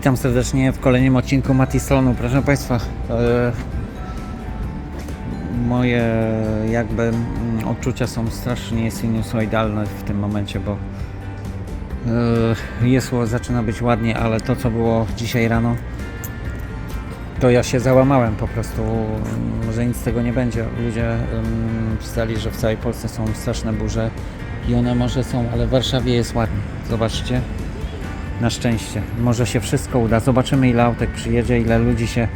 Witam serdecznie w kolejnym odcinku Matislonu. Proszę Państwa, e, moje jakby mm, odczucia są strasznie sinusoidalne w tym momencie, bo e, jest, zaczyna być ładnie, ale to co było dzisiaj rano, to ja się załamałem po prostu, mm, że nic z tego nie będzie. Ludzie mm, pisali, że w całej Polsce są straszne burze i one może są, ale w Warszawie jest ładnie. Zobaczcie. Na szczęście. Może się wszystko uda. Zobaczymy ile autek przyjedzie, ile ludzi się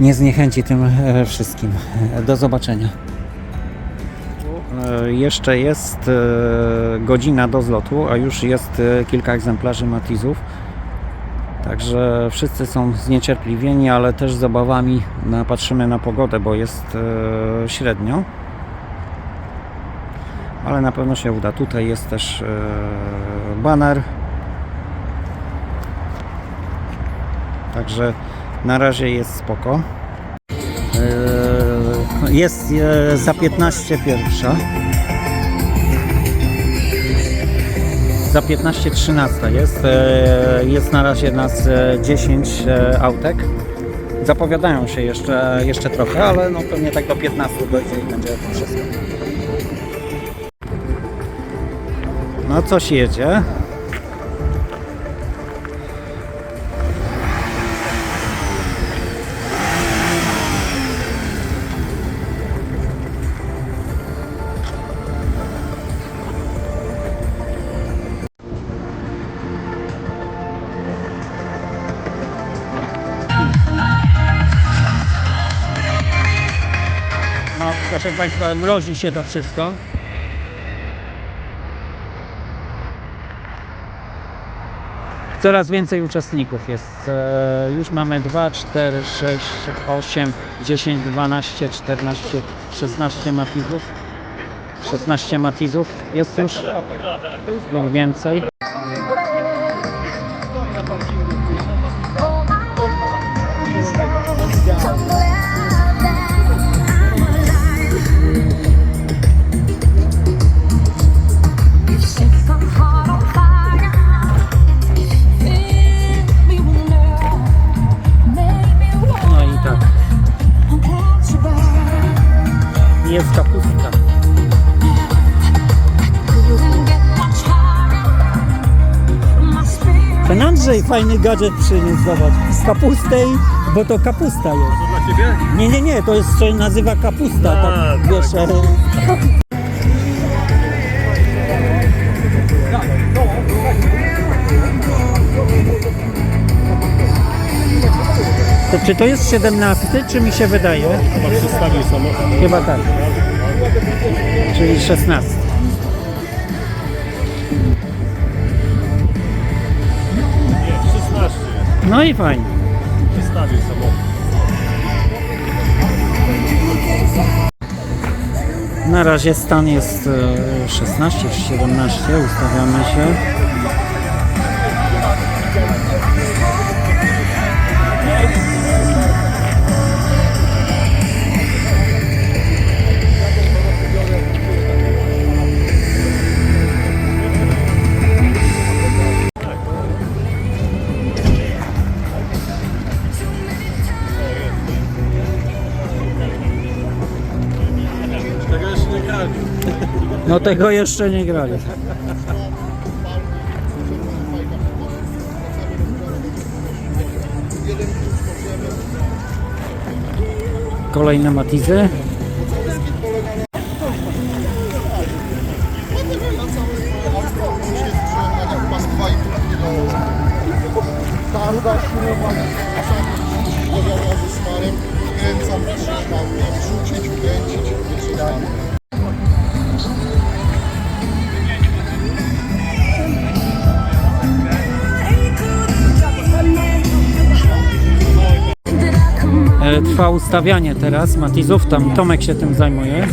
nie zniechęci tym e, wszystkim. E, Do zobaczenia. E, Jeszcze jest godzina do zlotu, a już jest kilka egzemplarzy Matizów. Także wszyscy są zniecierpliwieni, ale też z obawami patrzymy na pogodę, bo jest średnio. Ale na pewno się uda. Tutaj jest też baner. Także na razie jest spoko. E, Jest e, za 15 pierwsza. Za 15.13 jest. e, Jest na razie nas e, 10 e, autek. Zapowiadają się jeszcze, jeszcze trochę, ale no pewnie tak do 15 dojdzie i będzie wszystko. No coś jedzie. Proszę Państwa, mrozi się to wszystko. Coraz więcej uczestników jest. E, już mamy 2, 4, 6, 8, 10, 12, 14, 16 matizów. 16 matizów jest już lub więcej. Fajny gadżet przyniósł, zobacz. Z kapustej, bo to kapusta jest. Dla ciebie? Nie, nie, nie, to jest się nazywa kapusta, tak, tak. wiesz. e, To czy to jest 17, czy mi się wydaje? Chyba przestawił samochód. Chyba tak. Czyli 16. No i fajnie. Przestawił samochód. Na razie stan jest e, 16 czy 17, ustawiamy się. No tego jeszcze nie grali. Kolejne matizy. Targa powiadała ze smarem, krzyżami, wrzucić, wytrzymać. Trwa ustawianie teraz matizów, tam Tomek się tym zajmuje.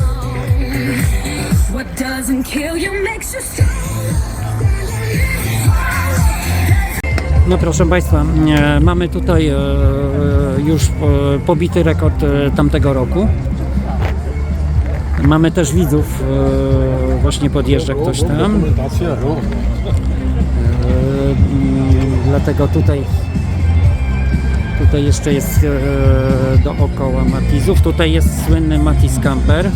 No proszę Państwa, e, mamy tutaj e, już e, pobity rekord tamtego roku. Mamy też widzów, właśnie podjeżdża ktoś tam. Dlatego tutaj tutaj jeszcze jest e, dookoła Matizów. Tutaj jest słynny Matiz Camper.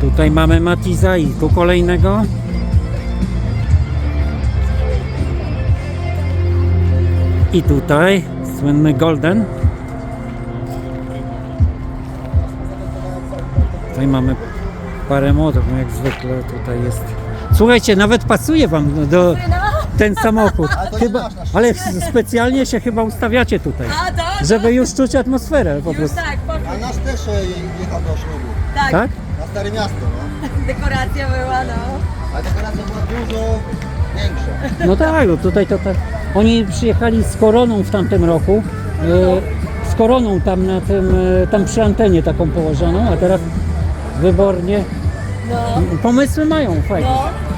Tutaj mamy Matiza i tu kolejnego. I tutaj słynny Golden. Tutaj mamy parę modów, no jak zwykle tutaj jest. Słuchajcie, nawet pasuje wam do ten samochód. to Chyba, ale specjalnie się chyba ustawiacie tutaj, A to? żeby już czuć atmosferę po Już prostu. tak, poszło. A nasz też e, jechał do ślubu. Tak, Tak? Na Stare Miasto, no. dekoracja była, no. Ale dekoracja była dużo większa. No tak, no tutaj to tak. Oni przyjechali z koroną w tamtym roku. e, Z koroną tam na tym, e, tam przy antenie taką położoną, a teraz wybornie. No, Pomysły mają fajnie. no.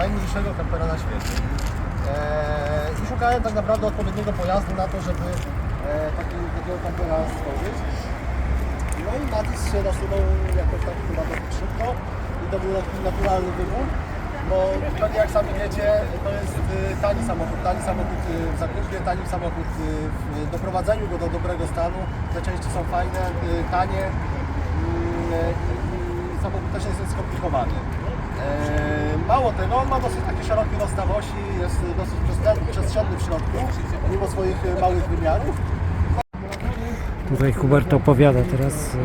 Najmniejszego kampera na świecie. E, I szukałem tak naprawdę odpowiedniego pojazdu na to, żeby e, taki, takiego kampera stworzyć. No i Matis się nasunął jakoś tak chyba dosyć szybko i to był taki naturalny wybór. Bo pewnie jak sami wiecie, to jest y, tani samochód, tani samochód y, w zakupie, tani samochód w doprowadzeniu go do dobrego stanu. Te części są fajne, tanie mm, i samochód też jest skomplikowany. E, Mało tego, on ma dosyć taki szeroki rozstaw osi, jest dosyć przestrzenny, w środku, mimo swoich y, małych wymiarów. Tutaj Hubert opowiada teraz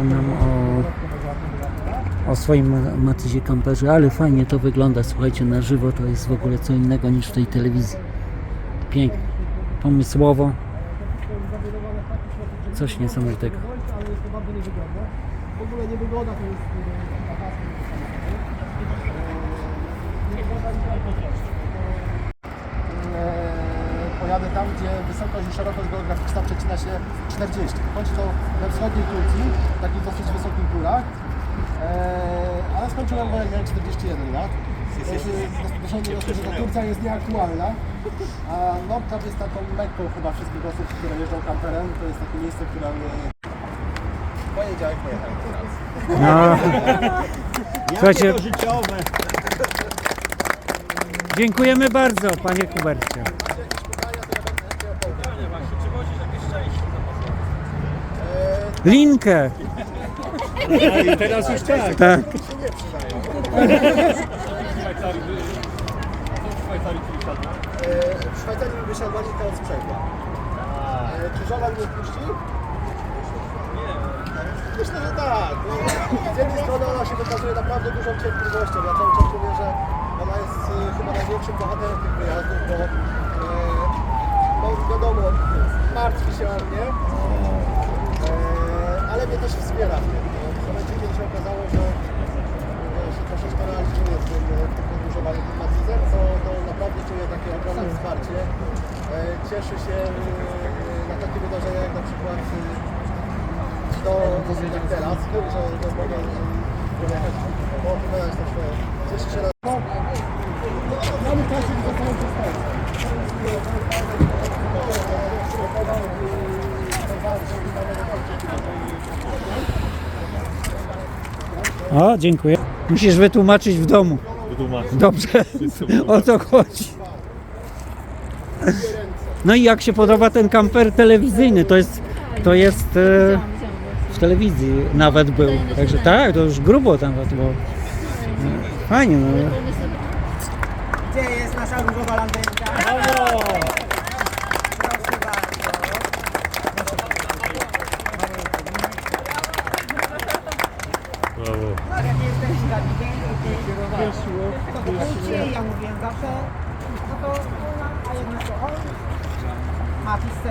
e, nam o, o swoim Matizie kamperze, ale fajnie to wygląda, słuchajcie, na żywo to jest w ogóle co innego niż w tej telewizji. Pięknie, pomysłowo, coś niesamowitego. ale jest to bardzo niewygodne. W ogóle niewygoda to jest Pojadę tam, gdzie wysokość i szerokość geograficzna przecina się 40. Chodzi to we wschodniej Turcji, w takich dosyć wysokich górach. Eee, ale skończyłem go jak miałem 41 lat. Doszedłem do wniosku, że ta Turcja jest nieaktualna. A Nordkap jest taką mekką chyba wszystkich osób, które jeżdżą kamperem. To jest takie miejsce, które mnie... Poniedziałek pojechałem teraz. No. Słuchajcie, dziękujemy bardzo, panie Hubercie. Linkę. I teraz już tak. Tak. W Szwajcarii wysiadła linka od sprzęgła. Czy żona mnie puści? Nie. Myślę, że tak. No, z jednej strony ona się wykazuje naprawdę dużą cierpliwością. Ja cały czas mówię, że ona jest e, chyba największym bohaterem tych wyjazdów, bo e, no, wiadomo, martwi się o mnie, e, ale mnie też wspiera w tym. No, W momencie, kiedy się okazało, że e, się troszeczkę realizuję w tym, w tym podróżowaniu tym Matizem, to, to naprawdę czuję takie ogromne wsparcie. E, Cieszę się e, na takie wydarzenia jak na przykład e, do, jak teraz, że, że mogę pojechać, poopowiadać to swoje. Cieszę się na no, Mamy czas, O, dziękuję. Musisz wytłumaczyć w domu. Wytłumaczę. Dobrze. O co chodzi? No i jak się podoba ten kamper telewizyjny? To jest, to jest e, w telewizji nawet był. Także tak, to już grubo tam było. No, Fajnie, no. Gdzie jest nasza różowa landrynka? Proszę bardzo. Jak jesteś gabikiem, to kupujcie, ja mówiłem zawsze, no to ona, a jednak to on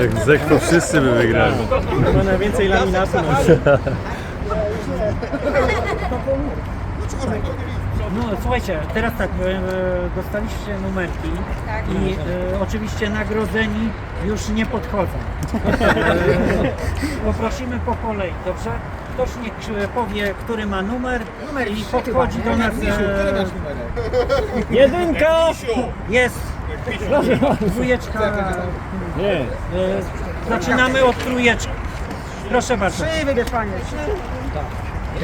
Egzek to wszyscy by wygrali. Ma najwięcej laminatu. No słuchajcie, teraz tak, e, dostaliście numerki i e, oczywiście nagrodzeni już nie podchodzą. E, poprosimy po kolei, dobrze? Ktoś niech e, powie, który ma numer i podchodzi do nas. E, Jedynka! jest dwójeczka. Nie. Zaczynamy od trójeczki. Proszę bardzo. trzy wybierz panie, trzy.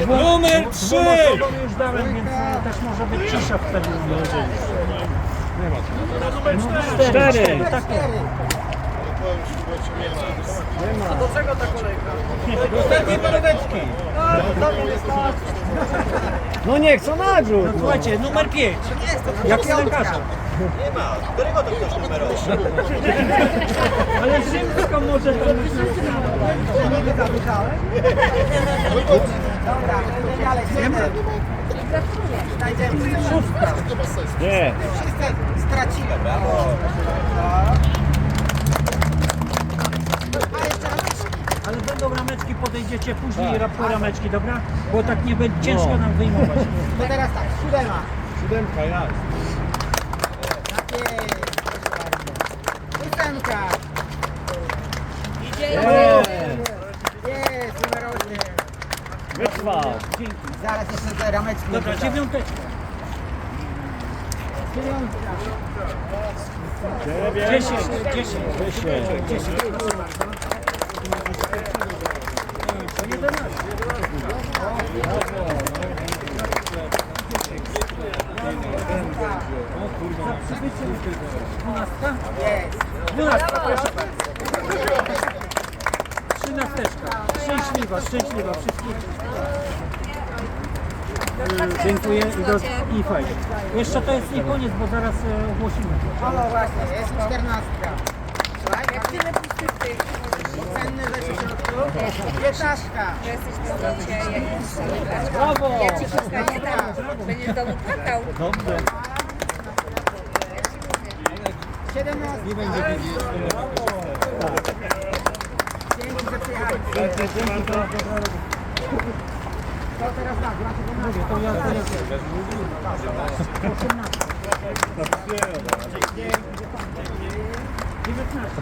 Numer 3! Dwóm już dałem, więc e, też może być cisza w pewnym momencie. No, Cztery. Tak, No nie chcą nagród. no, słuchajcie, numer 5. Jak lękarza. Ale Rzymsko może to być Nie zamykałem. Dobra, będę dalej, siedem. Znajdziemy szóstka. Nie. Wszyscy stracili. Rameczki. Ale będą rameczki, podejdziecie później rap po rameczki, dobra? Bo tak nie będzie ciężko nam wyjmować. To teraz tak, siódema. Siódemka, ja. Tak jest. Ósemka. Jest, numer osiem. Wytrwał. Zaraz jeszcze te rameczki. Dobra, dziewiąteczka. Dziesięć, dziesięć. Dziesięć. Jedenaście. Za przybycie dwunastka? Jest. Dwunastka, proszę bardzo. Trzynasteczka. Szczęśliwa, szczęśliwa. Wszystkich. Dziękuję i, do, i fajnie. Jeszcze to jest nie koniec, bo zaraz e, ogłosimy. Halo, właśnie, jest czternastka. Słuchaj, jak tyle pustych tych. Cenne rzeczy w środku. Piętnastka. Jesteś w robocie, jak już Brawo! Ja ci zostanie tam, będziesz domu płakał. Dobrze. Siedemnastka. Dzięki, że przyjechałeś. To teraz tak, Mówię, to teraz. Dziewiętnastka.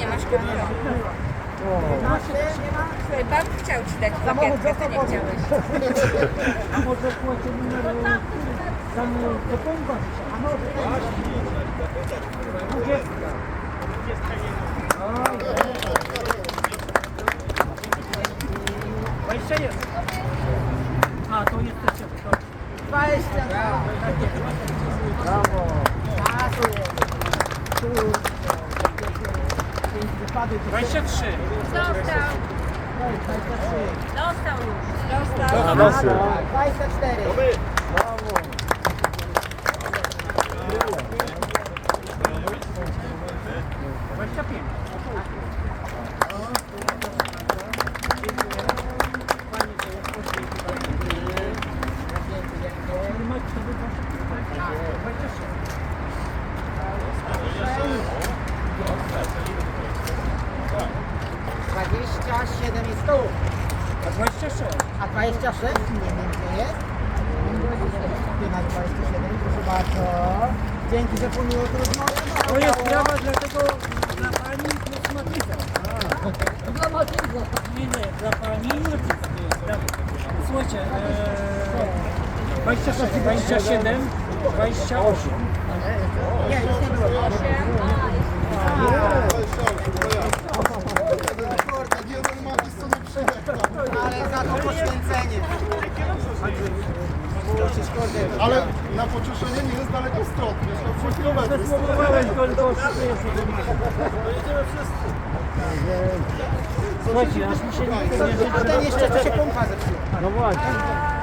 Nie masz kamery. Pan chciał ci dać plakietkę, ty nie chciałeś. A może płacie numer e, tam e, do pompa? A. Dwadzieścia jest. A, to jesteście. To... Dwadzieścia dwa. Brawo. Czasu jest. Pięć wypadek. 23. Dostał. Dostał już. Dostał. Nosy. 24. Dwadzieścia pięć. Dwadzieścia siedem jest tu. A 26. A 26? Nie wiem gdzie jest. Na 27, proszę bardzo. Dzięki, że pomimo trudności. To jest sprawa dla tego, dla pani, 27, 28. Nie, już nie było. Ale za to poświęcenie. Ale na pocieszenie nie jest daleko stąd. Mieszkam 3 km. Spróbowałeś go, tylko oszukujesz Słuchajcie, aż mi się nie A ten jeszcze to się pompa zepsuła. No właśnie.